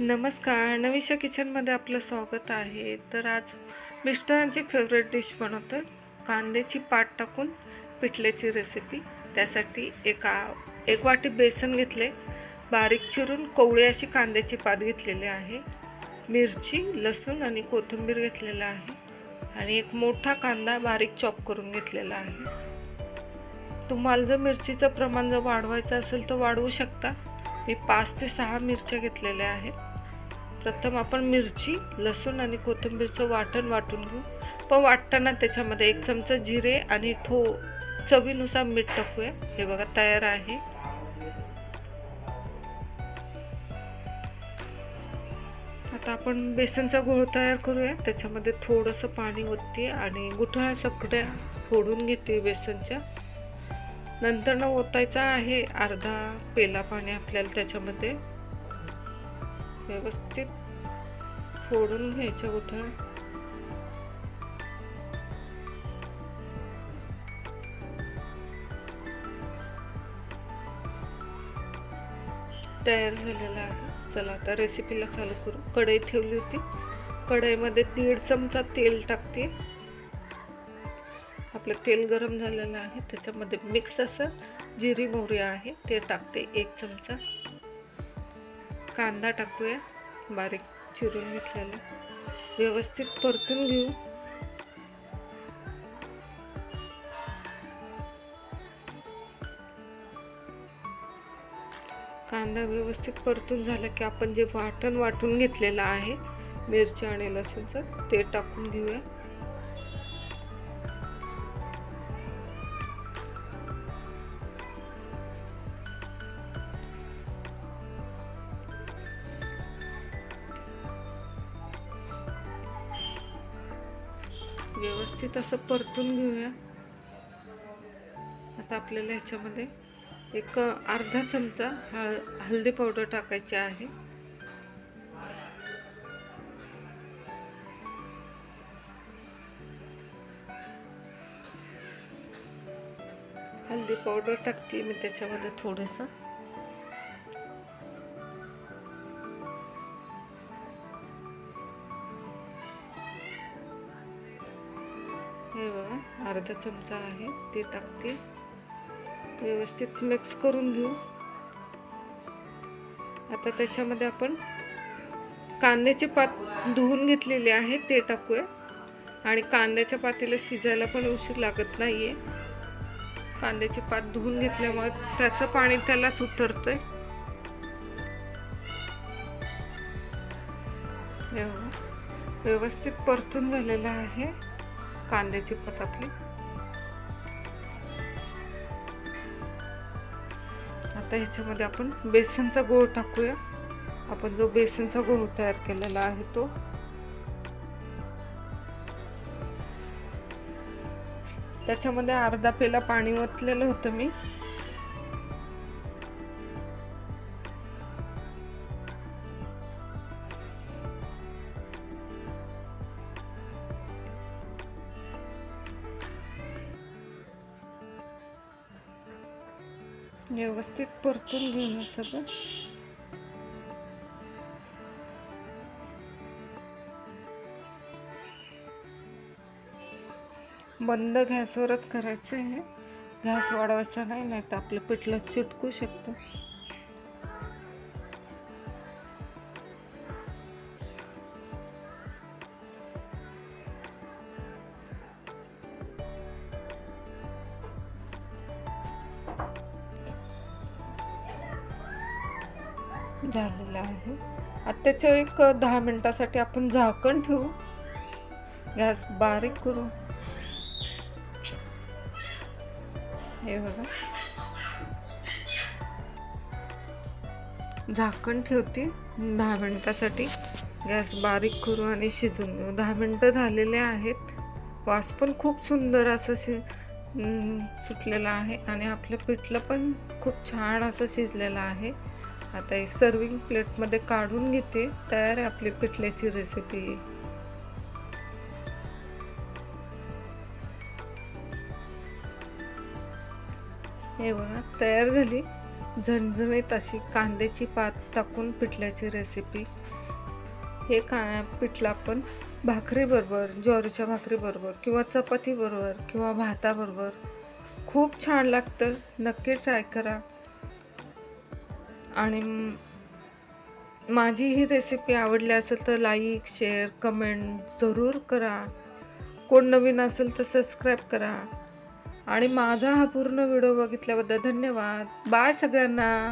नमस्कार. नवीशा किचनमध्ये आपलं स्वागत आहे. तर आज मिस्टरांची फेवरेट डिश बनवतो कांद्याची पाट टाकून पिठल्याची रेसिपी त्यासाठी एका एक वाटी बेसन घेतले. बारीक चिरून कोवळी अशी कांद्याची पात घेतलेली आहे. मिरची लसूण आणि कोथिंबीर घेतलेला आहे. आणि एक मोठा कांदा बारीक चॉप करून घेतलेला आहे. तुम्हाला जर मिरचीचं प्रमाण जर वाढवायचं असेल तर वाढवू शकता. मी पाच ते सहा मिरच्या घेतलेल्या आहेत. प्रथम आपण मिरची लसूण आणि कोथिंबीरचं वाटण वाटून घेऊ. पण वाटताना त्याच्यामध्ये एक चमचा जिरे आणि थो चवीनुसार मीठ टाकूया. हे बघा तयार आहे. आता आपण बेसनचा गोळ तयार करूया. त्याच्यामध्ये थोडंसं पाणी ओतते आणि गुठळ्या सगळ्या फोडून घेते बेसनच्या. नंतर न ओतायचा आहे अर्धा पेला पाणी आपल्याला त्याच्यामध्ये. व्यवस्थित फोडून घ्यायच्या उठणं तयार झालेला आहे. चला आता रेसिपीला चालू करू. कढई ठेवली होती. कढईमध्ये दीड चमचा तेल टाकते. आपलं तेल गरम झालेलं आहे. त्याच्यामध्ये मिक्स असं जिरी मोहरी आहे ते टाकते एक चमचा. कांदा टाकूया बारीक चिरून घेतलेला. व्यवस्थित परतून घेऊ. कांदा व्यवस्थित परतून झाला की आपण जे वाटण वाटून घेतलेलं आहे मिरची आणि लसूणचं ते टाकून घेऊया. व्यवस्थित असं परतून घेऊया. आता आपल्याला ह्याच्यामध्ये एक अर्धा चमचा हळ हळदी पावडर टाकायची आहे. हळदी पावडर टाकते मी त्याच्यामध्ये थोडंसं. हे बघा अर्धा चमचा आहे ते टाकते. व्यवस्थित मिक्स करून घेऊ. आता त्याच्यामध्ये आपण कांद्याचे पात धुवून घेतलेले आहे ते टाकूया. आणि कांद्याच्या पातीला शिजायला पण उशीर लागत नाही आहे कांद्याची पात धुवून घेतल्यामुळे त्याचं पाणी त्यालाच उतरतंय. व्यवस्थित परतून झालेलं आहे. कांद्याची पत आपली. आता ह्याच्यामध्ये आपण बेसनचा गोळ टाकूया. आपण जो बेसनचा गोळ तयार केलेला आहे तो. त्याच्यामध्ये अर्धा पेला पाणी ओतलेलं होतं मी. व्यवस्थित परतून घेऊन सगळं. बंद गॅसवरच करायचं आहे गॅस वाढवायचा नाही नाही तर आपलं पिठलं चिटकू शकतं. झालेलं आहे. आता एक दहा मिनटासाठी आपण झाकण ठेवू. गॅस बारीक करू. हे बघा. झाकण ठेवते दहा मिनटासाठी. गॅस बारीक करू आणि शिजून घेऊ. दहा मिनटं झालेले आहेत. वास पण खूप सुंदर असं शि सुटलेलं आहे. आणि आपलं पिठलं पण खूप छान असं शिजलेलं आहे. आता हे सर्विंग प्लेटमध्ये काढून घेते. तयार आहे आपली पिठल्याची रेसिपी हे बघा तयार झाली. झणझणीत अशी कांद्याची पात टाकून पिठल्याची रेसिपी हे का पिठलं आपण भाकरीबरोबर ज्वारीच्या भाकरीबरोबर किंवा चपातीबरोबर किंवा भाताबरोबर. खूप छान लागतं. नक्की ट्राय करा. आणि माझी ही रेसिपी आवडली असेल तर लाईक शेअर कमेंट जरूर करा. कोण नवीन असेल तर सबस्क्राईब करा. आणि माझा हा पूर्ण व्हिडिओ बघितल्याबद्दल धन्यवाद. बाय सगळ्यांना.